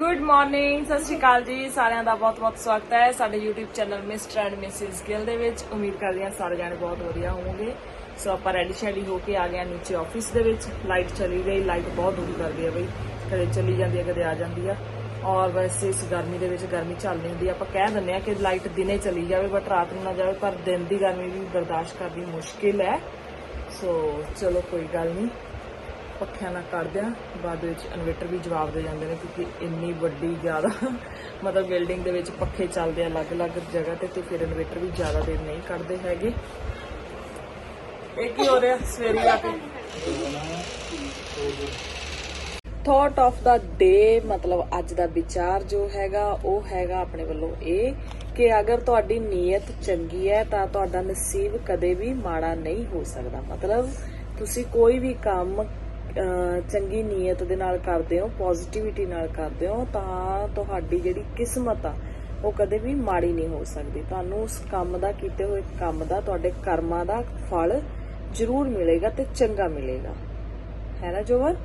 Good morning ਸਤਿ ਸ਼੍ਰੀ ਅਕਾਲ ਜੀ। ਸਾਰਿਆਂ ਦਾ ਬਹੁਤ-ਬਹੁਤ ਸਵਾਗਤ ਹੈ ਸਾਡੇ YouTube channel mister and Mrs Gill ਦੇ ਵਿੱਚ। ਉਮੀਦ ਕਰਦੇ ਹਾਂ ਸਾਰੇ ਜਾਣੇ ਬਹੁਤ ਵਧੀਆ ਹੋਵੋਗੇ। ਸੋ ਆਪਾਂ ਰੈਡੀ ਸ਼ੈਡੀ ਹੋ ਕੇ ਆ ਗਏ ਹਾਂ ਨੀਚੇ ਆਫਿਸ ਦੇ ਵਿੱਚ। ਲਾਈਟ ਚਲੀ ਗਈ ਲਾਈਟ ਬਹੁਤ ਦੂਰ ਕਰਦੀ ਹੈ ਬਈ। ਕਦੇ ਚਲੀ ਜਾਂਦੀ ਹੈ, ਕਦੇ ਆ ਜਾਂਦੀ ਆ ਔਰ ਵੈਸੇ ਇਸ ਗਰਮੀ ਦੇ ਵਿੱਚ ਗਰਮੀ ਚੱਲਦੀ ਹੁੰਦੀ। ਆਪਾਂ ਕਹਿ ਦਿੰਦੇ ਆ ਕਿ ਲਾਈਟ ਦਿਨੇ ਚਲੀ ਜਾਵੇ ਬਟ ਰਾਤ ਨੂੰ ਨਾ ਜਾਵੇ। ਪਰ ਦਿਨ ਦੀ ਗਰਮੀ ਵੀ ਬਰਦਾਸ਼ਤ ਕਰਨੀ ਮੁਸ਼ਕਿਲ ਹੈ। ਸੋ ਚਲੋ ਕੋਈ ਗੱਲ ਨਹੀਂ। ਪੱਖਿਆਂ ਨਾਲ ਕੱਢਦੇ ਆ, ਬਾਅਦ ਵਿੱਚ ਇਨਵੇਟਰ ਵੀ ਜਵਾਬ ਦੇ ਜਾਂਦੇ ਨੇ ਕਿਉਂਕਿ ਇੰਨੀ ਵੱਡੀ ਜ਼ਿਆਦਾ, ਮਤਲਬ ਬਿਲਡਿੰਗ ਦੇ ਵਿੱਚ ਪੱਖੇ ਚੱਲਦੇ ਆ ਅਲੱਗ-ਅਲੱਗ ਜਗ੍ਹਾ ਤੇ ਤੇ ਫਿਰ ਇਨਵੇਟਰ ਵੀ ਜ਼ਿਆਦਾ ਦੇਰ ਨਹੀਂ ਕੱਢਦੇ ਹੈਗੇ। ਇਹ ਕੀ ਹੋ ਰਿਹਾ ਸਵੇਰੇ ਆ ਕੇ? ਥਾਟ ਆਫ ਦਾ ਡੇ ਮਤਲਬ ਅੱਜ ਦਾ ਵਿਚਾਰ ਜੋ ਹੈਗਾ, ਉਹ ਹੈਗਾ ਆਪਣੇ ਵੱਲੋਂ ਇਹ ਕਿ ਅਗਰ ਤੁਹਾਡੀ ਨੀਅਤ ਚੰਗੀ ਹੈ ਤਾਂ ਤੁਹਾਡਾ ਨਸੀਬ ਕਦੇ ਵੀ ਮਾੜਾ ਨਹੀਂ ਹੋ ਸਕਦਾ। ਮਤਲਬ ਤੁਸੀਂ ਕੋਈ ਵੀ ਕੰਮ ਚੰਗੀ ਨੀਅਤ ਦੇ ਨਾਲ ਕਰਦੇ ਹੋ ਪੋਜ਼ਿਟਿਵਿਟੀ ਨਾਲ ਕਰਦੇ ਹੋ, ਤਾਂ ਤੁਹਾਡੀ ਜਿਹੜੀ ਕਿਸਮਤ ਆ, ਉਹ ਕਦੇ ਵੀ ਮਾੜੀ ਨਹੀਂ ਹੋ ਸਕਦੀ। ਤੁਹਾਨੂੰ ਉਸ ਕੰਮ ਦਾ, ਕੀਤੇ ਹੋਏ ਕੰਮ ਦਾ, ਤੁਹਾਡੇ ਕਰਮਾਂ ਦਾ ਫਲ ਜ਼ਰੂਰ ਮਿਲੇਗਾ ਤੇ ਚੰਗਾ ਮਿਲੇਗਾ। ਹੈ ਨਾ ਜੋਵਰ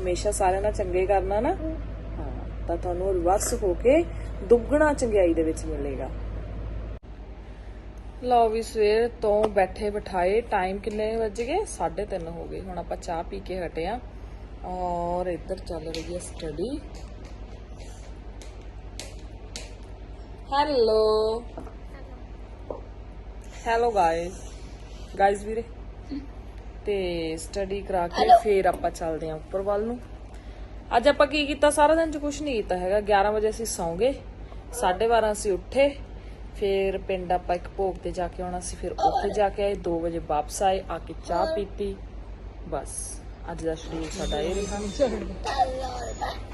ਹਮੇਸ਼ਾ ਸਾਰਿਆਂ ਨਾਲ ਚੰਗੇ ਕਰਨਾ ਨਾ? ਹਾਂ, ਤਾਂ ਤੁਹਾਨੂੰ ਰਿਵਰਸ ਹੋ ਕੇ ਦੁੱਗਣਾ ਚੰਗਿਆਈ ਦੇ ਵਿੱਚ ਮਿਲੇਗਾ। ਲਓ ਵੀ ਸਵੇਰ ਤੋਂ ਬੈਠੇ ਬਿਠਾਏ ਟਾਈਮ ਕਿੰਨੇ ਵੱਜ ਗਏ? 3:30 ਹੋ ਗਏ। ਹੁਣ ਆਪਾਂ ਚਾਹ ਪੀ ਕੇ ਹਟੇ ਆ। ਔਰ ਇੱਧਰ ਚੱਲ ਰਹੀ ਹੈ study hello hello guys guys ਵੀਰੇ। ਤੇ ਸਟੱਡੀ ਕਰਾ ਕੇ ਫੇਰ ਆਪਾਂ ਚੱਲਦੇ ਆਂ ਉੱਪਰ ਵੱਲ ਨੂੰ। ਅੱਜ ਆਪਾਂ ਕੀ ਕੀਤਾ? ਸਾਰਾ ਦਿਨ ਚ ਕੁਝ ਨਹੀਂ ਕੀਤਾ ਹੈਗਾ। 11 ਵਜੇ ਅਸੀਂ ਸੌਂਗੇ 12:30 ਅਸੀਂ ਉੱਠੇ। ਫਿਰ ਪਿੰਡ ਆਪਾਂ ਇੱਕ ਭੋਗ ਤੇ ਜਾ ਕੇ ਆਉਣਾ ਸੀ ਫਿਰ ਉੱਥੇ ਜਾ ਕੇ ਆਏ 2 ਵਜੇ ਵਾਪਸ ਆਏ ਆ ਕੇ ਚਾਹ ਪੀਤੀ ਬਸ। ਅੱਜ ਦਾ ਸ਼ਡਿਊਲ ਸਾਡਾ ਇਹ ਰਿਹਾ।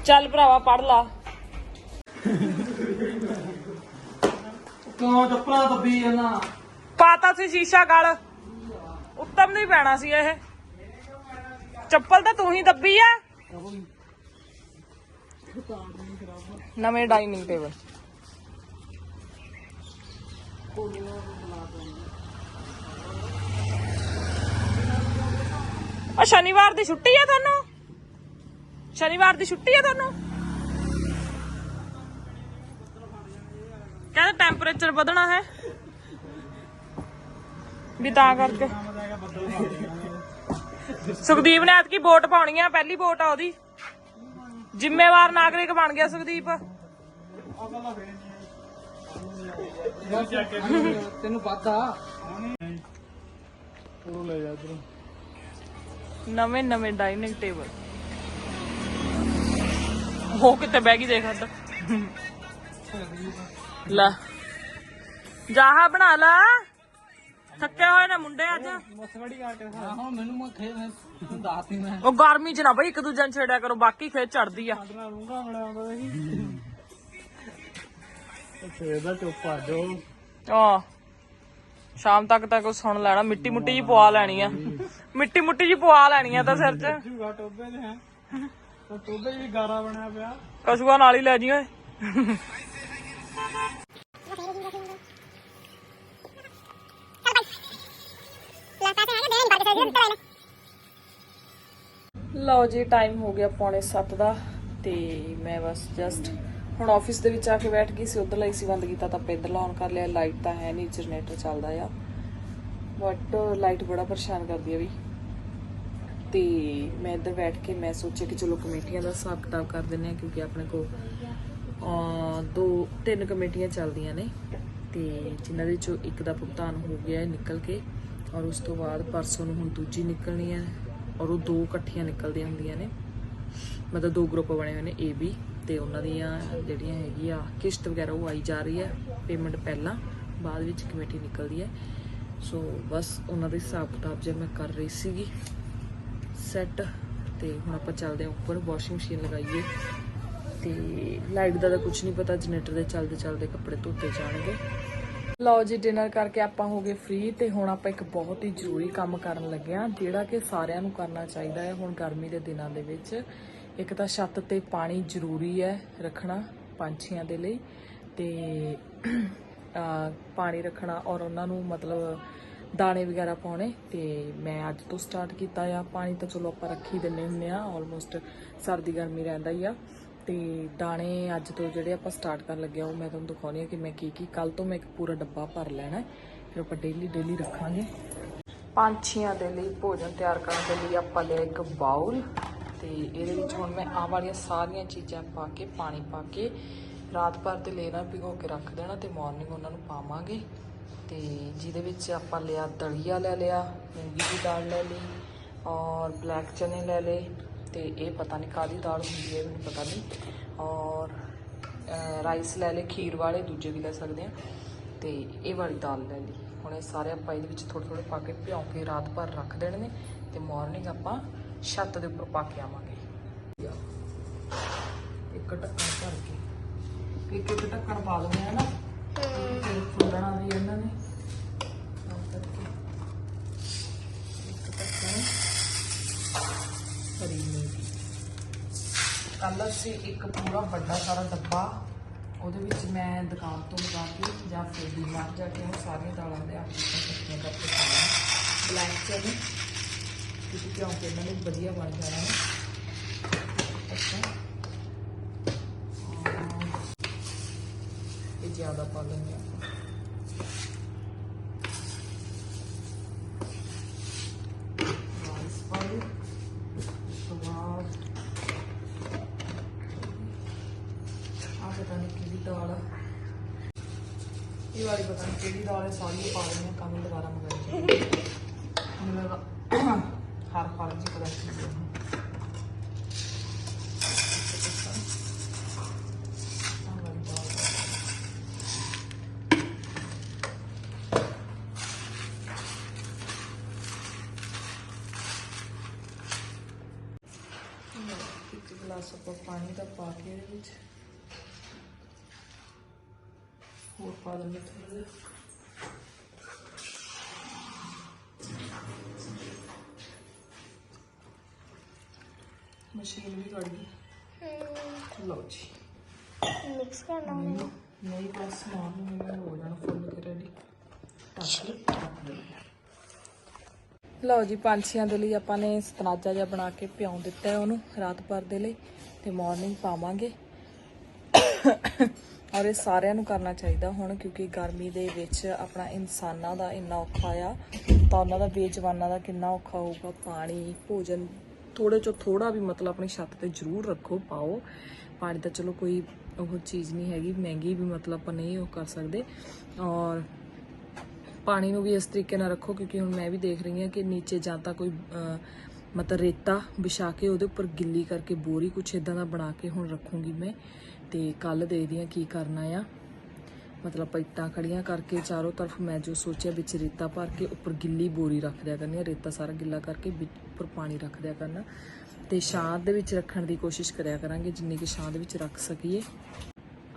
ਚੱਲ ਭਰਾਵਾ ਪੜ ਲਾ। ਕਿਉਂ ਚੱਪਲਾਂ ਦੱਬੀ ਜਾਂਦਾ ਪਾਤਾ ਸੀ ਸ਼ੀਸ਼ਾ ਗਲ। ਉੱਤਮ ਨਹੀਂ ਪੈਣਾ ਸੀ ਇਹ। ਚੱਪਲ ਤਾਂ ਤੂੰ ਹੀ ਦੱਬੀ ਆ। ਨਵੇਂ ਡਾਈਨਿੰਗ ਟੇਬਲ। ਆ ਸ਼ਨੀਵਾਰ ਦੀ ਛੁੱਟੀ ਆ ਤੁਹਾਨੂੰ? ਸ਼ਨੀਵਾਰ ਦੀ ਛੁੱਟੀ ਆ ਤੁਹਾਨੂੰ? ਕਹਿੰਦੇ ਟੈਂਪਰੇਚਰ ਵਧਣਾ ਹੈ। ਵੀ ਤਾਂ ਕਰਕੇ। ਸੁਖਦੀਪ ਨੇ ਐਤਕੀ ਵੋਟ ਪਾਉਣੀ ਆ, ਪਹਿਲੀ ਵੋਟ ਆ ਉਹਦੀ। ਜ਼ਿੰਮੇਵਾਰ ਨਾਗਰਿਕ ਬਣ ਗਿਆ ਸੁਖਦੀਪ। ਤੈਨੂੰ ਪਤਾ ਉਹ ਲੈ ਜਾ ਤੂੰ ਨਵੇਂ ਨਵੇਂ ਡਾਈਨਿੰਗ ਟੇਬਲ। ਹੋ ਕਿਤੇ ਬਹਿ ਗਈ ਦੇਖ ਹੱਦ ਲੈ। ਜਾਹਾ ਬਣਾ ਲਾ। ਥੱਕੇ ਹੋਏ ਨੇ ਮੁੰਡੇ ਅੱਜ। ਮਸਵੜੀ ਕਰਕੇ ਦਿਖਾ ਹਾਂ ਮੈਨੂੰ ਮੈਂ ਖੇ ਮੈਂ ਮੈਂ ਉਹ ਗਰਮੀ ਚ ਨਾ ਬਈ ਇੱਕ ਦੂਜੇ ਨੂੰ ਛੇੜਿਆ ਕਰੋ, ਬਾਕੀ ਖੇਤ ਚੜਦੀ ਆ। ਸਾਡਾ ਰੂੰਗਾ ਬੜਾ ਆਉਂਦਾ ਸੀ ਅੱਛਾ ਇਹਦਾ ਚੁੱਪ ਆ ਜਾਓ। ਆ ਸ਼ਾਮ ਤੱਕ ਤਾਂ ਕੁਝ ਸੁਣ ਲੈਣਾ ਮਿੱਟੀ ਮੁੱਟੀ ਜੀ ਪਵਾ ਲੈਣੀ ਆ। ਮਿੱਟੀ ਮੁੱਟੀ ਜੀ ਪਵਾ ਲੈਣੀ ਆ ਤਾਂ ਸਿਰ 'ਚ ਜੂਗਾ ਟੋਬੇ ਦੇ ਹੈ। ਉਹ ਟੋਬੇ 'ਚ ਵੀ ਗਾਰਾ ਬਣਿਆ ਪਿਆ। ਕਸ਼ੂਆ ਨਾਲ ਹੀ ਲੈ ਜੀ ਓਏ। ਲਓ ਜੀ ਟਾਈਮ ਹੋ ਗਿਆ ਪੌਣੇ 7 ਦਾ ਤੇ ਮੈਂ ਬਸ ਜਸਟ ਹੁਣ ਆਫਿਸ ਦੇ ਵਿੱਚ ਆ ਕੇ ਬੈਠ ਗਈ ਸੀ ਉਧਰ ਲਈ ਸੀ ਬੰਦ ਕੀਤਾ ਤਾਂ ਆਪਾਂ ਇੱਧਰ ਔਨ ਕਰ ਲਿਆ ਲਾਈਟ ਤਾਂ ਹੈ ਨਹੀਂ ਜਨਰੇਟਰ ਚੱਲਦਾ ਆ। ਬਟ ਲਾਈਟ ਬੜਾ ਪਰੇਸ਼ਾਨ ਕਰਦੀ ਆ ਵੀ। ਤੇ ਮੈਂ ਇੱਧਰ ਬੈਠ ਕੇ ਮੈਂ ਸੋਚਿਆ ਕਿ ਚਲੋ ਕਮੇਟੀਆਂ ਦਾ ਹਿਸਾਬ ਕਿਤਾਬ ਕਰ ਦਿੰਨੇ ਆ ਕਿਉਂਕਿ ਆਪਣੇ ਕੋਲ ਦੋ, ਤਿੰਨ ਕਮੇਟੀਆਂ ਚੱਲਦੀਆਂ ਨੇ। ਤੇ ਜਿਨ੍ਹਾਂ ਦੇ ਚੋਂ ਇੱਕ ਦਾ ਭੁਗਤਾਨ ਹੋ ਗਿਆ ਹੈ ਨਿਕਲ ਕੇ, ਔਰ ਉਸ ਤੋਂ ਬਾਅਦ ਪਰਸੋਂ ਨੂੰ ਹੁਣ ਦੂਜੀ ਨਿਕਲਣੀ ਹੈ ਔਰ ਉਹ ਦੋ ਇਕੱਠੀਆਂ ਨਿਕਲਦੀਆਂ ਹੁੰਦੀਆਂ ਨੇ। ਮਤਲਬ ਦੋ ਗਰੁੱਪ ਬਣੇ ਹੋਏ ਨੇ ਏ ਬੀ ਤੇ ਉਹਨਾਂ ਦੀਆਂ ਜਿਹੜੀਆਂ ਹੈਗੀ ਆ ਕਿਸ਼ਤ ਵਗੈਰਾ ਉਹ ਆਈ ਜਾ ਰਹੀ ਹੈ ਪੇਮੈਂਟ ਪਹਿਲਾਂ, ਬਾਅਦ ਵਿੱਚ ਕਮੇਟੀ ਨਿਕਲਦੀ ਹੈ। ਸੋ ਬਸ ਉਹਨਾਂ ਦੇ ਹਿਸਾਬ ਕਿਤਾਬ ਜੇ ਮੈਂ ਕਰ ਰਹੀ ਸੀਗੀ। ਸੈੱਟ ਤੇ ਹੁਣ ਆਪਾਂ ਚੱਲਦੇ ਹਾਂ ਉੱਪਰ ਵਾਸ਼ਿੰਗ ਮਸ਼ੀਨ ਲਗਾਈਏ। ਤੇ ਲਾਈਟ ਦਾ ਤਾਂ ਕੁਝ ਨਹੀਂ ਪਤਾ, ਜਨਰੇਟਰ ਦੇ ਚੱਲਦੇ ਚੱਲਦੇ ਕੱਪੜੇ ਧੋਤੇ ਜਾਣਗੇ। ਲਓ ਜੀ ਡਿਨਰ ਕਰਕੇ ਆਪਾਂ ਹੋ ਗਏ ਫ੍ਰੀ ਤੇ ਹੁਣ ਆਪਾਂ ਇੱਕ ਬਹੁਤ ਹੀ ਜ਼ਰੂਰੀ ਕੰਮ ਕਰਨ ਲੱਗੇ ਆ ਜਿਹੜਾ ਕਿ ਸਾਰਿਆਂ ਨੂੰ ਕਰਨਾ ਚਾਹੀਦਾ ਹੈ ਹੁਣ ਗਰਮੀ ਦੇ ਦਿਨਾਂ ਦੇ ਵਿੱਚ। ਇੱਕ ਤਾਂ ਛੱਤ ਤੇ ਪਾਣੀ ਜ਼ਰੂਰੀ ਹੈ ਰੱਖਣਾ ਪੰਛੀਆਂ ਦੇ ਲਈ ਤੇ ਪਾਣੀ ਰੱਖਣਾ ਔਰ ਉਹਨਾਂ ਨੂੰ ਮਤਲਬ ਦਾਣੇ ਵਗੈਰਾ ਪਾਉਣੇ ਤੇ ਮੈਂ ਅੱਜ ਤੋਂ ਸਟਾਰਟ ਕੀਤਾ ਆ। ਪਾਣੀ ਤਾਂ ਚਲੋ ਆਪਾਂ ਰੱਖੀ ਹੀ ਦਿੰਨੇ ਹੁੰਨੇ ਆ ਆਲਮੋਸਟ ਸਰਦੀ ਗਰਮੀ ਰਹਿੰਦਾ ਹੀ ਆ। ਤੇ ਦਾਣੇ ਅੱਜ ਤੋਂ ਜਿਹੜੇ ਆਪਾਂ ਸਟਾਰਟ ਕਰਨ ਲੱਗੇ ਆ, ਉਹ ਮੈਂ ਤੁਹਾਨੂੰ ਦਿਖਾਉਣੀ ਆ ਕਿ ਮੈਂ ਕੀ ਕੀ ਕੱਲ ਤੋਂ ਮੈਂ ਇੱਕ ਪੂਰਾ ਡੱਬਾ ਭਰ ਲੈਣਾ ਫਿਰ ਆਪਾਂ ਡੇਲੀ ਡੇਲੀ ਰੱਖਾਂਗੇ। ਪੰਛੀਆਂ ਦੇ ਲਈ ਭੋਜਨ ਤਿਆਰ ਕਰਨ ਦੇ ਲਈ ਆਪਾਂ ਲਿਆ ਇੱਕ ਬਾਉਲ ਤੇ ਇਹਦੇ ਵਿੱਚ ਹੁਣ ਮੈਂ ਆਹ ਵਾਲੀਆਂ ਸਾਰੀਆਂ ਚੀਜ਼ਾਂ ਪਾ ਕੇ, ਪਾਣੀ ਪਾ ਕੇ ਰਾਤ ਭਰ ਤੇ ਲੈਣਾ ਭਿਗੋ ਕੇ ਰੱਖ ਦੇਣਾ ਤੇ ਮਾਰਨਿੰਗ ਉਹਨਾਂ ਨੂੰ ਪਾਵਾਂਗੇ। ਤੇ ਜਿਹਦੇ ਵਿੱਚ ਆਪਾਂ ਲਿਆ ਦਲੀਆ ਲੈ ਲਿਆ, ਮੂੰਗੀ ਦੀ ਦਾਲ ਲੈ ਲਈ ਔਰ ਬਲੈਕ ਚਨੇ ਲੈ ਲਏ ਤੇ ਇਹ ਪਤਾ ਨਹੀਂ ਕਾਦੀ ਦਾਲ ਹੁੰਦੀ ਹੈ, ਮੈਨੂੰ ਪਤਾ ਨਹੀਂ। ਔਰ ਰਾਈਸ ਲੈ ਲਏ, ਖੀਰ ਵਾਲੇ, ਦੂਜੇ ਵੀ ਲੈ ਸਕਦੇ ਆ ਤੇ ਇਹ ਵਾਲੀ ਦਾਲ ਲੈ ਲਈ। ਹੁਣ ਇਹ ਸਾਰੇ ਆਪਾਂ ਇਹਦੇ ਵਿੱਚ ਥੋੜੇ ਥੋੜੇ ਪਾ ਕੇ ਭਿਉਂ ਕੇ ਰਾਤ ਭਰ ਰੱਖ ਦੇਣੇ ਨੇ ਤੇ ਮਾਰਨਿੰਗ ਆਪਾਂ ਛੱਤ ਦੇ ਉੱਪਰ ਪਾ ਕੇ ਆਵਾਂਗੇ। ਇੱਕ ਢੱਕਣ ਭਰ ਕੇ ਇੱਕ ਇੱਕ ਢੱਕਣ ਪਾ ਦਿੰਦੇ ਆ ਫਿਰ ਫੁੱਲਣਾ ਵੀ ਇਹਨਾਂ ਨੇ ਭਰੀ ਕੱਲ ਅਸੀਂ ਇੱਕ ਪੂਰਾ ਵੱਡਾ ਸਾਰਾ ਡੱਬਾ ਉਹਦੇ ਵਿੱਚ ਮੈਂ ਦੁਕਾਨ ਤੋਂ ਲਗਾ ਕੇ ਜਾਂ ਫਿਰ ਡੀਮਾਰਟ ਜਾ ਕੇ ਉਹ ਸਾਰੀਆਂ ਦਾਲਾਂ ਦੇ ਆਪ ਇਕੱਠੀਆਂ ਕਰਕੇ ਪਾਉਣਾ ਬਲੈਕ ਚਨੇ। ਕਿਉਂਕਿ ਕਿਉਂਕਿ ਇਹਨਾਂ ਨੂੰ ਵਧੀਆ ਬਣ ਜਾਣਾ ਹੈ। ਇਹ ਜ਼ਿਆਦਾ ਪਾ ਲੈਂਦੇ ਉਸ ਤੋਂ ਆ ਪਤਾ ਨਹੀਂ ਇਹ ਵਾਲੀ ਪਤਾ ਨਹੀਂ ਕਿਹੜੀ ਦਾਲ ਹੈ ਸਾਰੀ ਪਾ ਲੈਂਦੇ ਹਾਂ, ਕੰਮ ਦੁਬਾਰਾ ਮੰਗਾਈ। ਮੈਨੂੰ ਲੱਗਾ ਹਰ ਪਾਲ ਜੀ ਇੱਕ ਗਲਾਸ ਆਪਾਂ ਪਾਣੀ ਦਾ ਪਾ ਕੇ ਇਹਦੇ ਵਿੱਚ ਹੋਰ ਪਾ ਦਿੰਦੇ ਥੋੜਾ ਜਿਹਾ। ਮਸ਼ੀਨ ਵੀ ਕੱਢ ਗਈ ਲਓ ਜੀ। ਮਿਕਸ ਕਰਨਾ ਨਹੀਂ ਨਹੀਂ ਬਸ ਸਮਾਨ ਨੂੰ ਮੈਂ ਹੋ ਜਾਣਾ ਫੁੱਲ ਕੇ ਰੈਡੀ ਲਓ ਜੀ ਪੰਛੀਆਂ ਦੇ ਲਈ ਆਪਾਂ ਨੇ ਸਤਨਾਜਾ ਜਿਹਾ ਬਣਾ ਕੇ ਭਿਉਂ ਦਿੱਤਾ ਹੈ ਉਹਨੂੰ ਰਾਤ ਭਰ ਦੇ ਲਈ ਤੇ ਮਾਰਨਿੰਗ ਪਾਵਾਂਗੇ। ਔਰ ਇਹ ਸਾਰਿਆਂ ਨੂੰ ਕਰਨਾ ਚਾਹੀਦਾ ਹੁਣ ਕਿਉਂਕਿ ਗਰਮੀ ਦੇ ਵਿੱਚ ਆਪਣਾ ਇਨਸਾਨਾਂ ਦਾ ਇੰਨਾ ਔਖਾ ਆ। ਤਾਂ ਉਹਨਾਂ ਦਾ ਬੇਜਵਾਨਾਂ ਦਾ ਕਿੰਨਾ ਔਖਾ ਹੋਊਗਾ ਪਾਣੀ ਭੋਜਨ ਥੋੜੇ ਚੋਂ ਥੋੜਾ ਵੀ ਮਤਲਬ ਆਪਣੀ ਛੱਤ ਤੇ ਜ਼ਰੂਰ ਰੱਖੋ, ਪਾਓ। ਪਾਣੀ ਤਾਂ ਚਲੋ ਕੋਈ ਉਹ ਚੀਜ਼ ਨਹੀਂ ਹੈਗੀ, ਮਹਿੰਗੀ ਵੀ ਮਤਲਬ ਆਪਾਂ ਨਹੀਂ ਉਹ ਕਰ ਸਕਦੇ। ਔਰ ਪਾਣੀ ਨੂੰ ਵੀ ਇਸ ਤਰੀਕੇ ਨਾਲ ਰੱਖੋ, ਕਿਉਂਕਿ ਹੁਣ ਮੈਂ ਵੀ ਦੇਖ ਰਹੀ ਹਾਂ ਕਿ ਨੀਚੇ ਜਾਂ ਤਾਂ ਕੋਈ ਮਤਲਬ ਰੇਤਾ ਵਿਛਾ ਕੇ ਉਹਦੇ ਉੱਪਰ ਗਿੱਲੀ ਕਰਕੇ ਬੋਰੀ ਕੁਛ ਇਦਾਂ ਦਾ ਬਣਾ ਕੇ ਹੁਣ ਰੱਖੂੰਗੀ ਮੈਂ। ਤੇ ਕੱਲ ਦੇਖਦੀ ਹਾਂ ਕੀ ਕਰਨਾ ਆ। ਮਤਲਬ ਪਈਟਾਂ ਖੜੀਆਂ ਕਰਕੇ ਚਾਰੋਂ ਤਰਫ ਮੈਂ ਜੋ ਸੋਚਿਆ ਵਿੱਚ ਰੇਤਾ ਭਰ ਕੇ ਉੱਪਰ ਗਿੱਲੀ ਬੋਰੀ ਰੱਖ ਦਿਆ ਕਰਨੀ ਆ, ਰੇਤਾ ਸਾਰਾ ਗਿੱਲਾ ਕਰਕੇ ਵਿੱਚ ਉੱਪਰ ਪਾਣੀ ਰੱਖ ਦਿਆ ਕਰਨਾ। ਤੇ ਛਾਂ ਦੇ ਵਿੱਚ ਰੱਖਣ ਦੀ ਕੋਸ਼ਿਸ਼ ਕਰਿਆ ਕਰਾਂਗੇ, ਜਿੰਨੀ ਕਿ ਛਾਂ ਦੇ ਵਿੱਚ ਰੱਖ ਸਕੀਏ।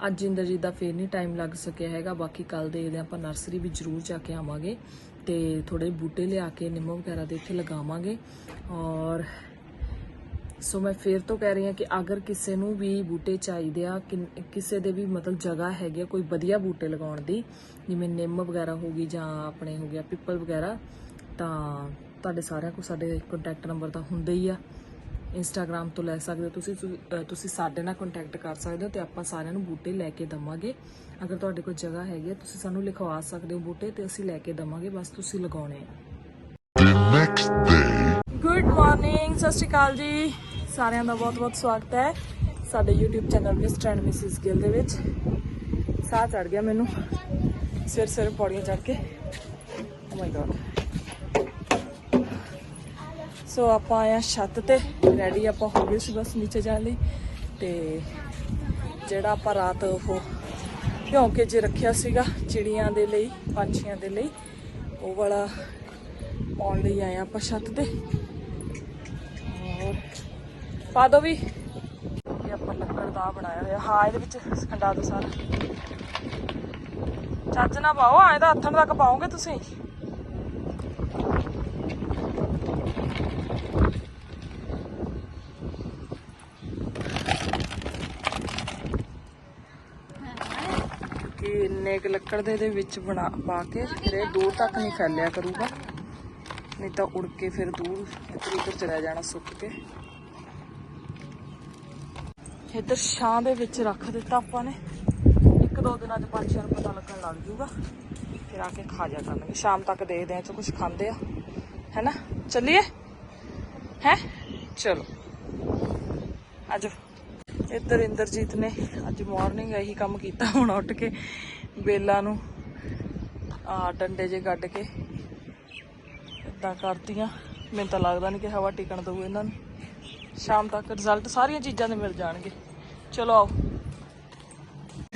ਅੱਜ ਇੰਦਰਜੀਤ ਦਾ ਫੇਰ ਨਹੀਂ ਟਾਈਮ ਲੱਗ ਸਕਿਆ ਹੈਗਾ, ਬਾਕੀ ਕੱਲ ਦੇਖਦੇ ਹਾਂ, ਆਪਾਂ ਨਰਸਰੀ ਵੀ ਜ਼ਰੂਰ ਜਾ ਕੇ ਆਵਾਂਗੇ ਤੇ ਥੋੜੇ ਬੂਟੇ ਲਿਆ ਕੇ ਨਿੰਮੋ ਵਗੈਰਾ ਦੇ ਇੱਥੇ ਲਗਾਵਾਂਗੇ ਔਰ ਸੋ ਮੈਂ ਫੇਰ ਤੋਂ ਕਹਿ ਰਹੀ ਹਾਂ ਕਿ ਅਗਰ ਕਿਸੇ ਨੂੰ ਵੀ ਬੂਟੇ ਚਾਹੀਦੇ ਆ ਕਿਸੇ ਦੇ ਵੀ ਮਤਲਬ ਜਗ੍ਹਾ ਹੈਗੀ ਆ ਕੋਈ ਵਧੀਆ ਬੂਟੇ ਲਗਾਉਣ ਦੀ ਜਿਵੇਂ ਨਿੰਮ ਵਗੈਰਾ ਹੋ ਗਈ ਜਾਂ ਆਪਣੇ ਹੋ ਗਿਆ ਪਿੱਪਲ ਵਗੈਰਾ ਤਾਂ ਤੁਹਾਡੇ ਸਾਰਿਆਂ ਕੋਲ ਸਾਡੇ ਕੰਟੈਕਟ ਨੰਬਰ ਤਾਂ ਹੁੰਦੇ ਹੀ ਆ। ਇੰਸਟਾਗ੍ਰam ਤੋਂ ਲੈ ਸਕਦੇ ਹੋ ਤੁਸੀਂ ਤੁਸੀਂ- ਸਾਡੇ ਨਾਲ ਕੰਟੈਕਟ ਕਰ ਸਕਦੇ ਹੋ ਤੇ ਆਪਾਂ ਸਾਰਿਆਂ ਨੂੰ ਬੂਟੇ ਲੈ ਕੇ ਦਵਾਂਗੇ। ਅਗਰ ਤੁਹਾਡੇ ਕੋਲ ਜਗ੍ਹਾ ਹੈਗੀ ਆ ਤੁਸੀਂ ਸਾਨੂੰ ਲਿਖਵਾ ਸਕਦੇ ਹੋ ਬੂਟੇ ਤੇ ਅਸੀਂ ਲੈ ਕੇ ਦਵਾਂਗੇ ਬਸ ਤੁਸੀਂ ਲਗਾਉਣੇ ਆ. ਗੁੱਡ ਮਾਰਨਿੰਗ ਸਤਿ ਸ਼੍ਰੀ ਅਕਾਲ ਜੀ। ਸਾਰਿਆਂ ਦਾ ਬਹੁਤ-ਬਹੁਤ ਸਵਾਗਤ ਹੈ ਸਾਡੇ YouTube channel mister and Mrs Gill ਦੇ ਵਿੱਚ। ਸਾਹ ਚੜ ਗਿਆ ਮੈਨੂੰ। ਸਿਰ ਸਿਰ ਪੌੜੀਆਂ ਚੜ ਕੇ। ਓ ਮਾਈ ਗॉड ਸੋ ਆਪਾਂ ਆਇਆ ਛੱਤ ਤੇ। ਰੈਡੀ ਆਪਾਂ ਹੋ ਗਏ ਸੀ ਬਸ ਨੀਚੇ ਜਾਣ ਲਈ। ਤੇ ਜਿਹੜਾ ਆਪਾਂ ਰਾਤ ਉਹ ਭਿਉਂ ਕੇ ਜੇ ਰੱਖਿਆ ਸੀਗਾ ਚਿੜੀਆਂ ਦੇ ਲਈ, ਪੰਛੀਆਂ ਦੇ ਲਈ, ਉਹ ਵਾਲਾ ਪਾਉਣ ਲਈ ਆਏ ਆਪਾਂ ਛੱਤ ਤੇ। ਪਾ ਦੋ ਵੀ। ਇਹ ਆਪਾਂ ਲੱਕੜ ਦਾ ਬਣਾਇਆ ਹੋਇਆ। ਹਾਂ, ਇਹਦੇ ਵਿੱਚ ਹੰਡਾ ਦੋ ਸਾਰਾ। ਚੱਜ ਨਾ ਪਾਓ। ਐਂ ਤਾਂ ਹੱਥਾਂ ਤੱਕ ਪਾਓਗੇ ਤੁਸੀਂ। ਕਿ ਇੰਨੇ ਕੁ ਲੱਕੜ ਦੇ ਦੇ ਵਿੱਚ ਬਣਾ ਪਾ ਕੇ ਫਿਰ ਇਹ ਦੂਰ ਤੱਕ ਨਹੀਂ ਫੈਲਿਆ ਕਰੂਗਾ। ਨਹੀਂ ਤਾਂ ਉੜ ਕੇ ਫਿਰ ਦੂਰ ਇੱਧਰ ਉੱਧਰ ਚਲਾ ਜਾਣਾ, ਸੁੱਕ ਕੇ। ਇੱਧਰ ਛਾਂ ਦੇ ਵਿੱਚ ਰੱਖ ਦਿੱਤਾ ਆਪਾਂ ਨੇ। ਇੱਕ ਦੋ ਦਿਨਾਂ ਚ ਪੰਛੀਆਂ ਨੂੰ ਪਤਾ ਲੱਗਣ ਲੱਗ ਜੂਗਾ। ਫਿਰ ਆ ਕੇ ਖਾ ਜਾ ਕਰਨਗੇ। ਸ਼ਾਮ ਤੱਕ ਦੇਖਦੇ ਆ ਚ ਕੁਝ ਖਾਂਦੇ ਆ। ਹੈਨਾ? ਚੱਲੀਏ? ਹੈ? ਚਲੋ। ਅੱਜ ਇੱਧਰ ਇੰਦਰਜੀਤ ਨੇ ਅੱਜ ਮਾਰਨਿੰਗ ਇਹੀ ਕੰਮ ਕੀਤਾ, ਹੁਣ ਉੱਠ ਕੇ ਬੇਲਾਂ ਨੂੰ, ਆ ਡੰਡੇ ਜੇ ਗੱਡ ਕੇ ਇਦਾਂ ਕਰਤੀਆਂ। ਮੈਨੂੰ ਤਾਂ ਲੱਗਦਾ ਨਹੀਂ ਕਿ ਹਵਾ ਟਿਕਣ ਦਊ ਇਹਨਾਂ ਨੂੰ। ਸ਼ਾਮ ਤੱਕ ਰਿਜ਼ਲਟ ਸਾਰੀਆਂ ਚੀਜ਼ਾਂ ਦੇ ਮਿਲ ਜਾਣਗੇ। ਚਲੋ ਆਓ।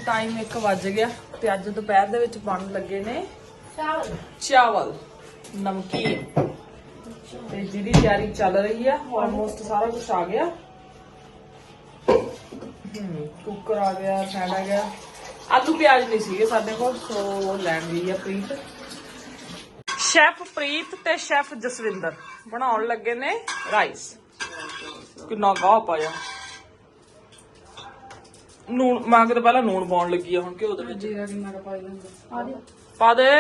ਟਾਈਮ 1 ਵੱਜ ਗਿਆ ਤੇ ਅੱਜ ਦੁਪਹਿਰ ਦੇ ਵਿੱਚ ਬਣਨ ਲੱਗੇ ਨੇ ਚਾਵਲ। ਚਾਵਲ ਨਮਕੀਨ। ਤੇ ਜਿਹਦੀ ਤਿਆਰੀ ਚੱਲ ਰਹੀ ਆ ਆਲਮੋਸਟ ਸਾਰਾ ਕੁਝ ਆ ਗਿਆ। ਹਮ ਕੁੱਕਰ ਆ ਗਿਆ ਫੈਂਡ ਆ ਗਿਆ। ਆਲੂ ਪਿਆਜ਼ ਨਹੀਂ ਸੀਗੇ ਸਾਡੇ ਕੋਲ ਸੋ ਲੈਣ ਗਈ ਆ ਪ੍ਰੀਤ। ਸ਼ੈਫ ਪ੍ਰੀਤ ਤੇ ਸ਼ੈਫ ਜਸਵਿੰਦਰ ਬਣਾਉਣ ਲੱਗੇ ਨੇ ਰਾਈਸ ਕਿੰਨਾ ਗਾਹ ਪਾਇਆ। ਨੂਣ ਮਾਂ ਕਿਤੇ ਪਹਿਲਾਂ ਨੂਣ ਪਾਉਣ ਲੱਗੀ ਆ ਹੁਣ ਘਿਓ ਦੇ ਵਿੱਚ। ਪਾ ਦੇ।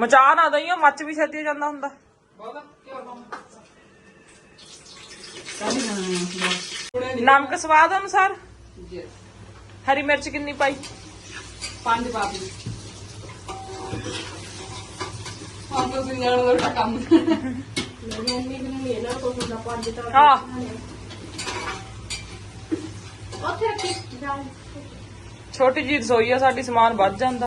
ਮਚਾ ਨਾ ਦਈਓ ਮੱਚ ਵੀ ਛੇਤੀ ਜਾਂਦਾ ਹੁੰਦਾ। ਨਮਕ ਸਵਾਦ ਅਨੁਸਾਰ। ਹਰੀ ਮਿਰਚ ਕਿੰਨੀ ਪਾਈ? ਪੰਜ ਬਾਬੀ ਹਾਂ ਤਾਂ ਸਿੰਘਾਂ ਦਾ ਕੰਮ। ਮੰਮੀ ਹੁੰਦਾ ਪੰਜ ਤਾਂ ਉੱਥੇ ਰੱਖੀ। ਛੋਟੀ ਜੀ ਰਸੋਈ ਆ ਸਾਡੀ ਸਮਾਨ ਵੱਧ ਜਾਂਦਾ।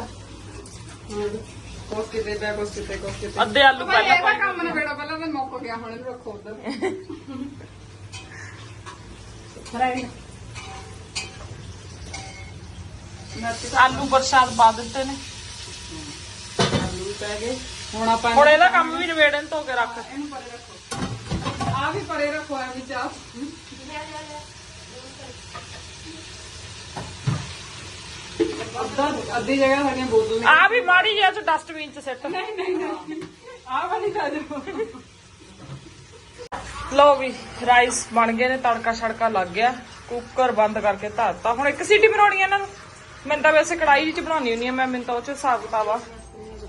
ਕੋਸ ਕਿਤੇ ਬੈ ਕੋਸ ਕਿਤੇ ਕੋਸ ਕਿਤੇ ਅੱਧੇ ਆਲੂ ਪਹਿਲਾਂ ਇਹਦਾ ਕੰਮ ਨਾ ਬੇੜਾ ਪਹਿਲਾਂ ਤਾਂ ਮੁੱਕ ਗਿਆ ਹੁਣ ਇਹਨੂੰ ਰੱਖੋ ਉਧਰ। ਫਰਾਈਡ ਆਲੂ ਬਰਸਾਤ ਪਾ ਦਿੱਤੇ ਨੇ। ਆਲੂ ਪੈ ਗਏ। ਹੁਣ ਆਪਾਂ ਹੁਣ ਇਹਦਾ ਕੰਮ ਵੀ ਨਵੇੜਨ ਧੋ ਕੇ ਰੱਖ। ਇਹਨੂੰ ਪਰੇ ਰੱਖੋ। ਆ ਵੀ ਪਰੇ ਰੱਖੋ ਆ ਵੀ ਚਾਹ। ਅੱਧਾ ਅੱਧੀ ਜਗ੍ਹਾ ਸਾਡੀਆਂ ਬੋਤਲ ਆ ਵੀ ਮਾੜੀ ਜਿਹਾ ਚ ਡਸਟਬਿਨ ਚ ਸਿੱਟ। ਨਹੀਂ ਨਹੀਂ ਨਹੀਂ। ਆ ਵਾਲੀ ਖਾ ਦਿਓ। ਲਓ ਵੀ ਰਾਈਸ ਬਣ ਗਏ ਨੇ ਤੜਕਾ ਛੜਕਾ ਲੱਗ ਗਿਆ। ਕੁੱਕਰ ਬੰਦ ਕਰਕੇ ਧਰਤਾ। ਹੁਣ ਇੱਕ ਸੀਟੀ ਮਰਾਉਣੀ ਆ ਇਹਨਾਂ ਨੂੰ। ਮੈਂ ਤਾਂ ਵੈਸੇ ਕੜਾਈ 'ਚ ਬਣਾਉਣੀ ਹੁੰਦੀ ਆ ਮੈਂ ਮੈਨੂੰ ਤਾਂ ਉਹ 'ਚ ਹਿਸਾਬ ਕਿਤਾਬ ਆ।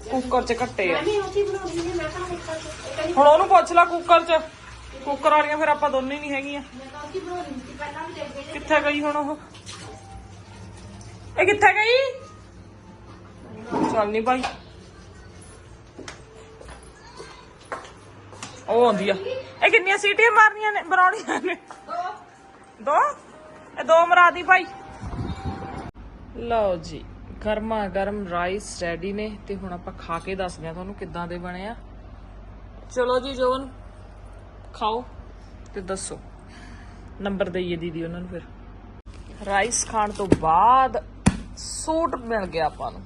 ਕੁੱਕਰ 'ਚ ਘੱਟੇ ਆ। ਨਹੀਂ ਉੱਥੇ ਬਣਾਉਣੀ ਹੈ ਮੈਂ ਤਾਂ ਕੁੱਕਰ ਚ ਇੱਕ ਹੁਣ ਉਹਨੂੰ ਪੁੱਛ ਲੈ ਕੁੱਕਰ 'ਚ। ਕੁੱਕਰ ਵਾਲੀਆਂ ਫਿਰ ਆਪਾਂ ਦੋਨੇ ਨਹੀਂ ਹੈਗੀਆਂ। ਮੈਂ ਤਾਂ ਉੱਥੇ ਬਣਾਉਣੀ ਸੀ ਪਹਿਲਾਂ ਵੀ ਦੇਖਦੇ ਨੇ ਕਿੱਥੇ ਗਈ ਹੁਣ ਉਹ? ਇਹ ਕਿੱਥੇ ਗਈ? ਚੱਲ ਨਹੀਂ ਭਾਈ। ਉਹ ਆਉਂਦੀ ਆ। ਇਹ ਕਿੰਨੀਆਂ ਸੀਟੀਆਂ ਮਾਰਨੀਆਂ ਨੇ ਬਣਾਉਣੀਆਂ ਨੇ? ਦੋ? ਇਹ ਦੋ ਮਰਾ ਦੀ ਭਾਈ। ਲਓ ਜੀ। ਗਰਮਾ ਗਰਮ ਰਾਈਸ ਰੈਡੀ ਨੇ ਤੇ ਹੁਣ ਆਪਾਂ ਖਾ ਕੇ ਦੱਸਦੇ ਆ ਤੁਹਾਨੂੰ ਕਿੱਦਾਂ ਦੇ ਬਣੇ ਆ। ਚਲੋ ਜੀ ਜੋਨ ਖਾਓ ਤੇ ਦੱਸੋ। ਨੰਬਰ ਦਈਏ ਦੀਦੀ ਉਹਨਾਂ ਨੂੰ ਫਿਰ। ਰਾਈਸ ਖਾਣ ਤੋਂ ਬਾਅਦ ਸੂਟ ਮਿਲ ਗਿਆ ਆਪਾਂ ਨੂੰ।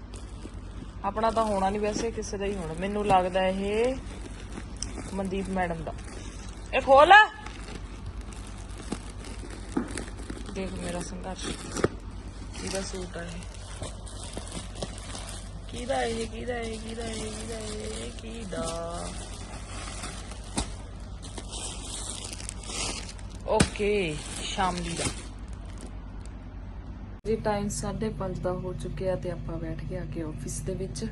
ਆਪਣਾ ਤਾਂ ਹੋਣਾ ਨਹੀਂ ਵੈਸੇ, ਕਿਸੇ ਦਾ ਹੀ ਹੋਣਾ। ਮੈਨੂੰ ਲੱਗਦਾ ਇਹ ਮਨਦੀਪ ਮੈਡਮ ਦਾ। ਇਹ ਖੋਲ। ਦੇਖ ਮੇਰਾ ਸੰਘਰਸ਼। ਕਿਹਦਾ ਸੂਟ ਹੈ ਇਹ? ਕਿਹਦਾ ਇਹ ਕਿਹਦਾ ਇਹ ਕਿਹਦਾ ਇਹ ਕਿਹਦਾ ਇਹ, ਕਿਹਦਾ? ਓਕੇ ਸ਼ਾਮਲੀ ਦਾ ਜੀ ਟਾਈਮ 5:30 ਦਾ ਹੋ ਚੁੱਕਿਆ ਤੇ ਆਪਾਂ ਬੈਠ ਕੇ ਆ ਕੇ ਆਫਿਸ ਦੇ ਵਿੱਚ।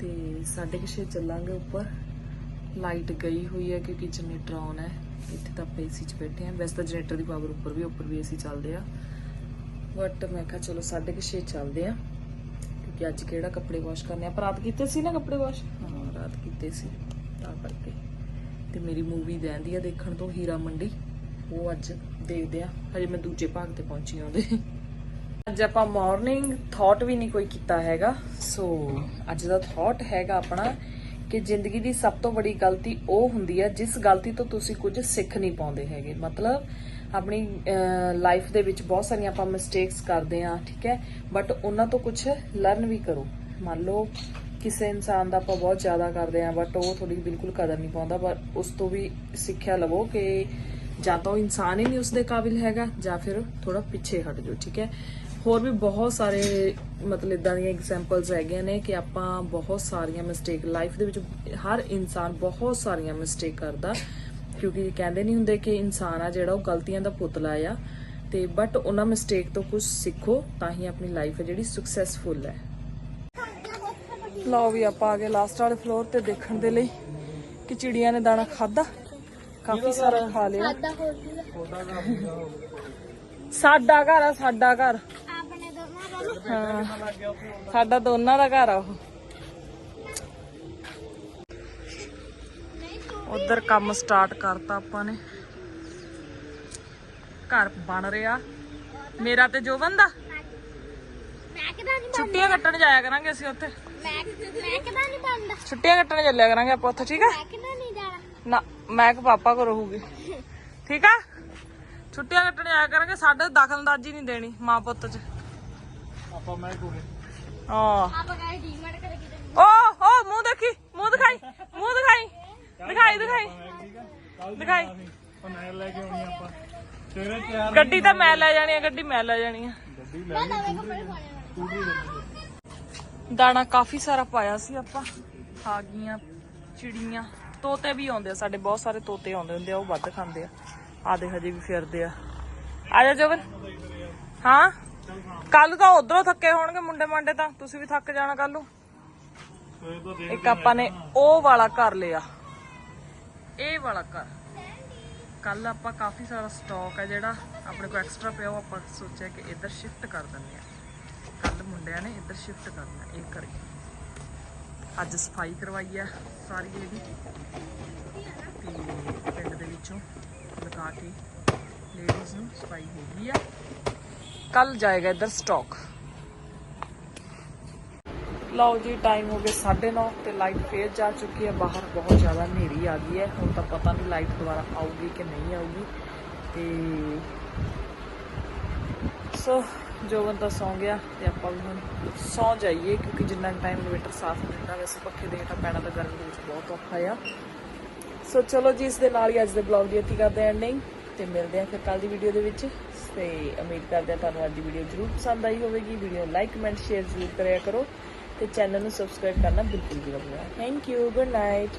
ਤੇ 6:30 ਚੱਲਾਂਗੇ ਉੱਪਰ। ਲਾਈਟ ਗਈ ਹੋਈ ਹੈ ਕਿਉਂਕਿ ਜਨਰੇਟਰ ਆਨ ਹੈ। ਇੱਥੇ ਤਾਂ ਆਪਾਂ ਏਸੀ 'ਚ ਬੈਠੇ ਆ ਵੈਸੇ ਤਾਂ ਜਨਰੇਟਰ ਦੀ ਪਾਵਰ ਉੱਪਰ ਵੀ ਉੱਪਰ ਵੀ ਏਸੀ ਚੱਲਦੇ ਆ। ਬਟ ਮੈਂ ਕਿਹਾ ਚਲੋ 6:30 ਚੱਲਦੇ ਆ ਕਿਉਂਕਿ ਅੱਜ ਕਿਹੜਾ ਕੱਪੜੇ ਵਾਸ਼ ਕਰਨੇ ਆ? ਪਰ ਰਾਤ ਕੀਤੇ ਸੀ ਨਾ ਕੱਪੜੇ ਵਾਸ਼ ਹਾਂ, ਰਾਤ ਕੀਤੇ ਸੀ। ਤਾਂ ਕਰਕੇ। ਤੇ ਮੇਰੀ ਮੂਵੀ ਰਹਿੰਦੀ ਆ ਦੇਖਣ ਤੋਂ, ਹੀਰਾ ਮੰਡੀ। ਉਹ ਅੱਜ ਦੇਖਦੇ ਆ। ਹਜੇ ਮੈਂ ਦੂਜੇ ਭਾਗ ਤੇ ਪਹੁੰਚੀ ਹਾਂ ਅੱਜ ਆਪਾਂ ਮਾਰਨਿੰਗ ਥਾਟ ਵੀ ਨਹੀਂ ਕੋਈ ਕੀਤਾ ਹੈਗਾ। ਸੋ ਅੱਜ ਦਾ ਥਾਟ ਹੈਗਾ ਆਪਣਾ ਕਿ ਜ਼ਿੰਦਗੀ ਦੀ ਸਭ ਤੋਂ ਵੱਡੀ ਗਲਤੀ ਉਹ ਹੁੰਦੀ ਹੈ ਜਿਸ ਗਲਤੀ ਤੋਂ ਤੁਸੀਂ ਕੁਝ ਸਿੱਖ ਨਹੀਂ ਪਾਉਂਦੇ ਹੈਗੇ। ਮਤਲਬ ਆਪਣੀ ਲਾਈਫ ਦੇ ਵਿੱਚ ਬਹੁਤ ਸਾਰੀਆਂ ਆਪਾਂ ਮਿਸਟੇਕਸ ਕਰਦੇ ਆ ਠੀਕ ਹੈ? ਬਟ ਉਹਨਾਂ ਤੋਂ ਕੁਝ ਲਰਨ ਵੀ ਕਰੋ। ਮੰਨ ਲਓ ਕਿਸੇ ਇਨਸਾਨ ਦਾ ਆਪਾਂ ਬਹੁਤ ਜ਼ਿਆਦਾ ਕਰਦੇ ਆ ਬਟ ਉਹ ਤੁਹਾਡੀ ਬਿਲਕੁਲ ਕਦਰ ਨਹੀਂ ਪਾਉਂਦਾ ਪਰ ਉਸ ਤੋਂ ਵੀ ਸਿੱਖਿਆ ਲਵੋ ਕਿ ਜਾਂ ਤਾਂ ਉਹ ਇਨਸਾਨ ਹੀ ਨਹੀਂ ਉਸ ਦੇ ਕਾਬਿਲ ਹੈਗਾ, ਜਾਂ ਫਿਰ ਥੋੜਾ ਪਿੱਛੇ ਹਟ ਜਾਓ, ਠੀਕ ਹੈ? ਹੋਰ ਵੀ ਬਹੁਤ ਸਾਰੇ ਮਤਲਬ ਇਦਾਂ ਦੀਆਂ ਐਗਜ਼ਾਮਪਲਸ ਹੈਗੀਆਂ ਨੇ ਕਿ ਆਪਾਂ ਬਹੁਤ ਸਾਰੀਆਂ ਮਿਸਟੇਕ ਲਾਈਫ ਦੇ ਵਿੱਚ ਹਰ ਇਨਸਾਨ ਬਹੁਤ ਸਾਰੀਆਂ ਮਿਸਟੇਕ ਕਰਦਾ। ਕਿਉਂਕਿ ਕਹਿੰਦੇ ਨਹੀਂ ਹੁੰਦੇ ਕਿ ਇਨਸਾਨ ਆ ਜਿਹੜਾ ਉਹ ਗਲਤੀਆਂ ਦਾ ਪੁਤਲਾ ਆ। ਤੇ ਬਟ ਉਹਨਾਂ ਮਿਸਟੇਕ ਤੋਂ ਕੁਝ ਸਿੱਖੋ ਤਾਂ ਹੀ ਆਪਣੀ ਲਾਈਫ ਹੈ ਜਿਹੜੀ ਸਕਸੈਸਫੁਲ ਹੈ। ਲਓ ਵੀ ਆਪਾਂ ਆ ਗਏ ਲਾਸਟ ਵਾਲੇ ਫਲੋਰ ਤੇ ਦੇਖਣ ਦੇ ਲਈ ਕਿ ਚਿੜੀਆਂ ਨੇ ਦਾਣਾ ਖਾਦਾ ਕਾਫੀ ਸਾਰਾ ਖਾ ਲਿਆ। ਸਾਡਾ ਘਰ ਆ ਸਾਡਾ ਘਰ। ਆਪਣੇ ਦੋਨਾਂ ਦਾ ਹਾਂ ਸਾਡਾ ਦੋਨਾਂ ਦਾ ਘਰ ਆ ਉਹ। ਉਧਰ ਕੰਮ ਸਟਾਰਟ ਕਰਤਾ ਆਪਾਂ ਨੇ। ਘਰ ਬਣ ਰਿਹਾ। ਮੇਰਾ ਤੇ ਜੋਬਨ ਦਾ। ਮੈਂ ਕਿਦਾਂ ਨਹੀਂ ਛੁੱਟੀਆਂ ਕੱਟਣ ਜਾਇਆ ਕਰਾਂਗੇ ਅਸੀਂ ਉੱਥੇ। ਮੈਂ ਮੈਂ ਕਿਦਾਂ ਨਹੀਂ ਬਣਦਾ? ਛੁੱਟੀਆਂ ਕੱਟਣ ਚੱਲਿਆ ਕਰਾਂਗੇ ਆਪਾਂ ਉੱਥੇ ਠੀਕ ਆ? ਮੈਂ ਕਿਦਾਂ ਨਹੀਂ ਜਾਣਾ? ਨਾ ਮੈਂ ਕਿ ਪਾਪਾ ਕੋ ਰਹੂਗੀ। ਠੀਕ ਆ? ਛੁੱਟੀਆਂ ਕੱਟਣ ਜਾਇਆ ਕਰਾਂਗੇ ਸਾਡੇ ਦਖਲਅੰਦਾਜ਼ੀ ਨਹੀਂ ਦੇਣੀ ਮਾਂ ਪੁੱਤ ਚ। ਆਪਾਂ ਮੈਂ ਕੋਲੇ ਹਾਂ ਆਪਾਂ ਗਾਇ ਡੀਮਟ ਕਰ ਕੇ ਓ ਓ ਮੂੰਹ ਦੇਖੀ ਮੂੰਹ ਦਿਖਾਈ ਮੂੰਹ ਦਿਖਾਈ। ਦਿਖਾਈ ਦਿਖਾਈ। ਦਿਖਾਈ। ਉਹ ਨਹਿਰ ਲੈ ਕੇ ਆਉਣੀ ਆਪਾਂ। ਸਵੇਰੇ ਤਿਆਰ ਗੱਡੀ ਤਾਂ ਮੈਂ ਲੈ ਜਾਣੀ ਆ ਗੱਡੀ ਮੈਂ ਲੈ ਜਾਣੀ ਆ। ਗੱਡੀ ਲੈ ਮੈਂ ਨਵੇਂ ਕੱਪੜੇ ਪਾਣੇ ਵਾਲੇ ਦਾਣਾ ਕਾਫੀ ਸਾਰਾ ਪਾਇਆ ਸੀ ਆਪਾਂ। ਆ ਗਈਆਂ ਚਿੜੀਆਂ ਤੋਤੇ ਵੀ ਆਉਂਦੇ ਆ ਸਾਡੇ ਬਹੁਤ ਸਾਰੇ ਤੋਤੇ ਆਉਂਦੇ ਹੁੰਦੇ ਆ ਉਹ ਵੱਧ ਖਾਂਦੇ ਆ। ਆਦੇ ਹਜੇ ਵੀ ਫਿਰਦੇ ਆ। ਆ ਜਾ ਜੋਬਨ। ਹਾਂ? ਕੱਲ ਤਾਂ ਉਧਰੋਂ ਥੱਕੇ ਹੋਣਗੇ ਮੁੰਡੇ ਮੰਡੇ ਤਾਂ ਤੁਸੀਂ ਵੀ ਥੱਕ ਜਾਣਾ ਕੱਲ ਨੂੰ। ਇੱਕ ਆਪਾਂ ਨੇ ਉਹ ਵਾਲਾ ਘਰ ਲਿਆ। ਇਹ ਵਾਲਾ ਘਰ। ਕੱਲ ਆਪਾਂ ਕਾਫੀ ਸਾਰਾ ਸਟਾਕ ਹੈ ਜਿਹੜਾ ਆਪਣੇ ਕੋਲ ਐਕਸਟਰਾ ਪਿਆ, ਉਹ ਆਪਾਂ ਸੋਚਿਆ ਕਿ ਇੱਧਰ ਸ਼ਿਫਟ ਕਰ ਦਿੰਦੇ ਆ। ਕੱਲ ਮੁੰਡਿਆਂ ਨੇ ਇੱਧਰ ਸ਼ਿਫਟ ਕਰਨਾ, ਇਹ ਕਰੀ ਅੱਜ ਸਫ਼ਾਈ ਕਰਵਾਈ ਆ ਸਾਰੀ ਇਹਦੀ। ਤੇ ਪਿੰਡ ਦੇ ਵਿੱਚੋਂ ਲਗਾ ਕੇ ਲੇਡੀਜ਼ ਨੂੰ ਸਫ਼ਾਈ ਹੋ ਗਈ ਆ। ਕੱਲ ਜਾਏਗਾ ਇੱਧਰ ਸਟਾਕ ਲਓ ਜੀ ਟਾਈਮ ਹੋ ਗਿਆ 9:30 ਤੇ ਲਾਈਟ ਫੇਰ ਜਾ ਚੁੱਕੀ ਹੈ। ਬਾਹਰ ਬਹੁਤ ਜ਼ਿਆਦਾ ਹਨੇਰੀ ਆ ਗਈ ਹੈ। ਹੁਣ ਤਾਂ ਪਤਾ ਨਹੀਂ ਲਾਈਟ ਦੁਬਾਰਾ ਆਊਗੀ ਕਿ ਨਹੀਂ ਆਊਗੀ। ਤੇ ਸੋ ਜੋ ਬੰਦਾ ਸੌਂ ਗਿਆ ਤੇ ਆਪਾਂ ਵੀ ਹੁਣ ਸੌਂ ਜਾਈਏ, ਕਿਉਂਕਿ ਜਿੰਨਾ ਟਾਈਮ ਇਨਵੇਟਰ ਸਾਫ਼ ਦਿੰਦਾ ਵੈਸੇ ਪੱਖੇ ਦੇ ਹੇਠਾਂ ਪੈਣਾ ਤਾਂ ਗਰਮੀ ਵਿੱਚ ਬਹੁਤ ਔਖਾ ਆ। ਸੋ ਚਲੋ ਜੀ, ਇਸ ਦੇ ਨਾਲ ਹੀ ਅੱਜ ਦੇ ਬਲੌਗ ਦੀ ਇੱਥੇ ਕਰਦੇ ਐਂਡਿੰਗ ਤੇ ਮਿਲਦੇ ਹਾਂ ਫਿਰ ਕੱਲ ਦੀ ਵੀਡੀਓ ਦੇ ਵਿੱਚ। ਤੇ ਉਮੀਦ ਕਰਦੇ ਹਾਂ ਤੁਹਾਨੂੰ ਅੱਜ ਦੀ ਵੀਡੀਓ ਜ਼ਰੂਰ ਪਸੰਦ ਆਈ ਹੋਵੇਗੀ। ਵੀਡੀਓ ਨੂੰ ਲਾਈਕ ਕਮੈਂਟ ਸ਼ੇਅਰ ਜ਼ਰੂਰ ਕਰਿਆ ਕਰੋ। ਤੇ ਚੈਨਲ ਨੂੰ ਸਬਸਕ੍ਰਾਈਬ ਕਰਨਾ ਬਿਲਕੁਲ ਵੀ ਨਾ ਭੁੱਲਣਾ। Thank you good night